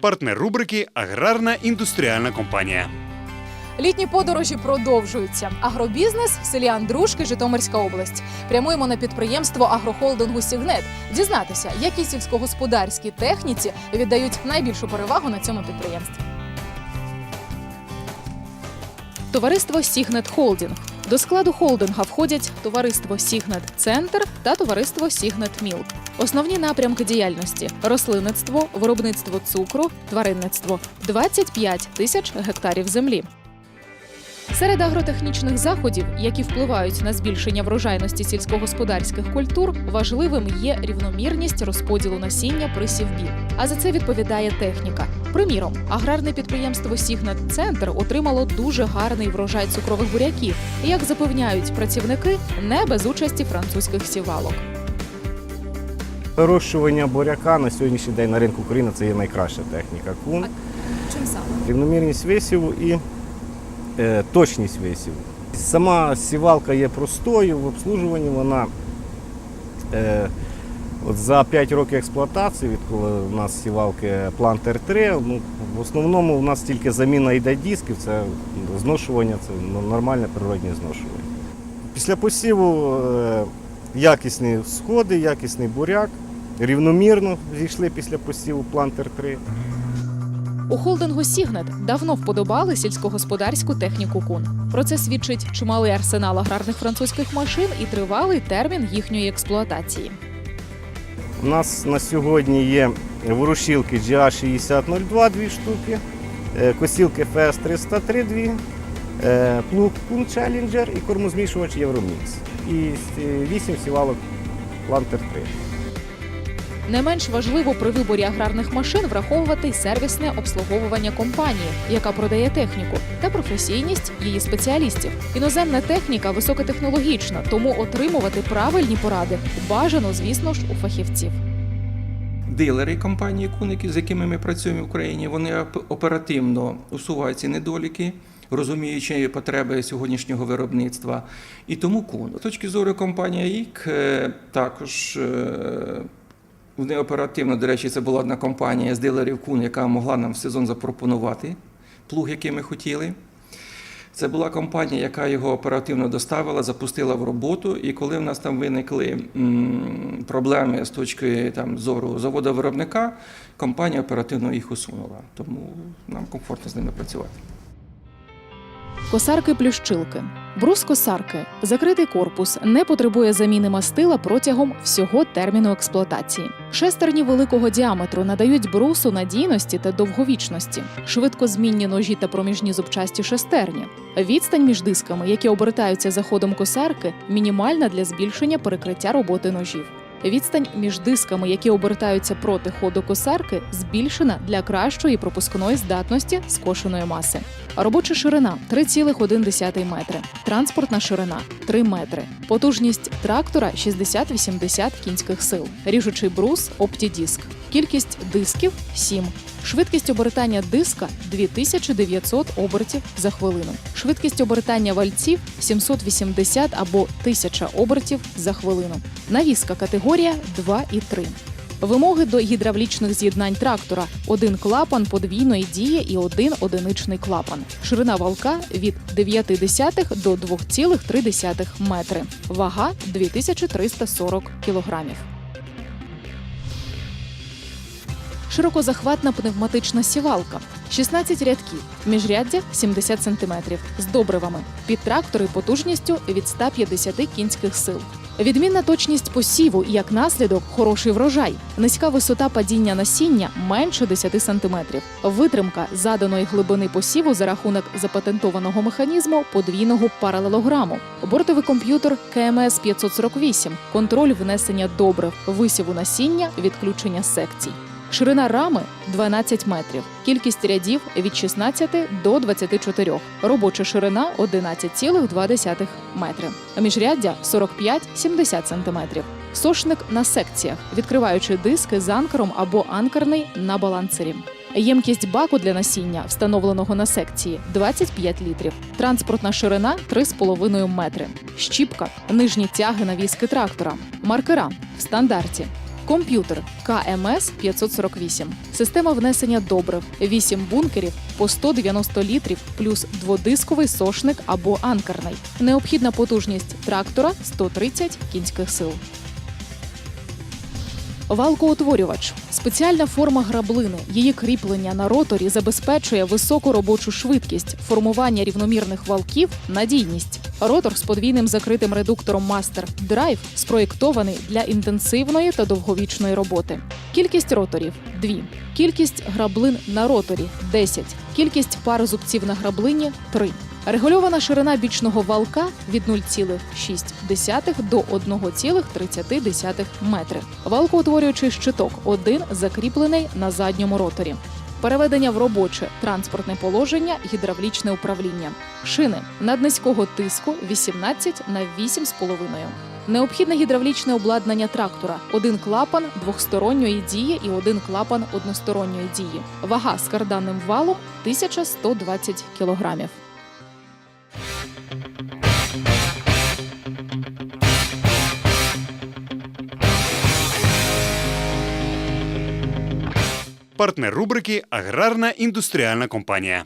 партнер рубрики Аграрна індустріальна компанія. Літні подорожі продовжуються. Агробізнес в селі Андрушки, Житомирська область. Прямуємо на підприємство агрохолдингу Сігнет. Дізнатися, якій сільськогосподарській техніці віддають найбільшу перевагу на цьому підприємстві. Товариство Сігнет Холдінг. До складу холдинга входять товариство Сігнет Центр та товариство Сігнет Мілк. Основні напрямки діяльності: рослинництво, виробництво цукру, тваринництво 25 тисяч гектарів землі. Серед агротехнічних заходів, які впливають на збільшення врожайності сільськогосподарських культур, важливим є рівномірність розподілу насіння при сівбі. А за це відповідає техніка. Приміром, аграрне підприємство Сігнет Центр отримало дуже гарний врожай цукрових буряків, і, як запевняють працівники, не без участі французьких сівалок. Вирощування буряка на сьогоднішній день на ринку України це є найкраща техніка. Кун, Чим саме? рівномірність висіву і е, точність висіву. Сама сівалка є простою в обслужуванні. Вона е, от за 5 років експлуатації, відколи у нас сівалки Planter 3, ну, в основному у нас тільки заміна йде дисків, це зношування, це нормальне природне зношування. Після посіву е, якісні сходи, якісний буряк. Рівномірно зійшли після посіву Planter 3. У холдингу Сігнет давно вподобали сільськогосподарську техніку кун. Про це свідчить чималий арсенал аграрних французьких машин і тривалий термін їхньої експлуатації. У нас на сьогодні є ворушілки GA6002 дві штуки, е, косілки FS303 дві, е, плуг Kun Challenger і кормозмішувач Євромікс. І 8 сівалок Planter 3. Не менш важливо при виборі аграрних машин враховувати й сервісне обслуговування компанії, яка продає техніку, та професійність її спеціалістів. Іноземна техніка високотехнологічна, тому отримувати правильні поради бажано, звісно ж, у фахівців. Дилери компанії Куники, з якими ми працюємо в Україні, вони оперативно усувають ці недоліки, розуміючи потреби сьогоднішнього виробництва. І тому Кун. З точки зору компанії ІК е, також. Вони оперативно, до речі, це була одна компанія з дилерів Кун, яка могла нам в сезон запропонувати плуг, який ми хотіли. Це була компанія, яка його оперативно доставила, запустила в роботу. І коли в нас там виникли проблеми з точки там, зору заводу-виробника, компанія оперативно їх усунула. Тому нам комфортно з ними працювати. Косарки плющилки. Брус косарки, закритий корпус, не потребує заміни мастила протягом всього терміну експлуатації. Шестерні великого діаметру надають брусу надійності та довговічності, швидкозмінні ножі та проміжні зубчасті шестерні. Відстань між дисками, які обертаються за ходом косарки, мінімальна для збільшення перекриття роботи ножів. Відстань між дисками, які обертаються проти ходу косарки, збільшена для кращої пропускної здатності скошеної маси. Робоча ширина 3,1 метри, транспортна ширина 3 метри, потужність трактора 60-80 кінських сил, ріжучий брус оптідіск, кількість дисків 7. Швидкість обертання диска 2900 обертів за хвилину. Швидкість обертання вальців 780 або 1000 обертів за хвилину. Навіска категорія 2 і 3. Вимоги до гідравлічних з'єднань трактора: один клапан подвійної дії і один одиничний клапан. Ширина валка від 0,9 до 2,3 метри. Вага 2340 кілограмів. Широкозахватна пневматична сівалка. 16 рядків, міжряддя 70 см, з добривами, під трактори потужністю від 150 кінських сил. Відмінна точність посіву і як наслідок хороший врожай, низька висота падіння насіння менше 10 см, витримка заданої глибини посіву за рахунок запатентованого механізму подвійного паралелограму, бортовий комп'ютер КМС 548, контроль внесення добрив, висіву насіння, відключення секцій. Ширина рами 12 метрів, кількість рядів від 16 до 24, робоча ширина 11,2 метри, міжряддя 45-70 см. Сошник на секціях, відкриваючи диски з анкером або анкерний на балансері. Ємкість баку для насіння, встановленого на секції 25 літрів. Транспортна ширина 3,5 метри. Щіпка, нижні тяги навіски трактора. Маркера в стандарті. Комп'ютер КМС 548, система внесення добрив, 8 бункерів по 190 літрів, плюс дводисковий сошник або анкерний. Необхідна потужність трактора 130 кінських сил. Валкоутворювач спеціальна форма граблини. Її кріплення на роторі забезпечує високу робочу швидкість, формування рівномірних валків, надійність. Ротор з подвійним закритим редуктором Master Drive спроєктований для інтенсивної та довговічної роботи. Кількість роторів 2. Кількість граблин на роторі 10. Кількість пар зубців на граблині 3. Регульована ширина бічного валка від 0,6 до 1,3 метри. Валкоутворюючий щиток один закріплений на задньому роторі. Переведення в робоче транспортне положення, гідравлічне управління. Шини наднизького тиску 18 на 8,5. Необхідне гідравлічне обладнання трактора: один клапан двохсторонньої дії і один клапан односторонньої дії. Вага з карданним валом 1120 кілограмів. Партнер рубрики Аграрна індустріальна компанія.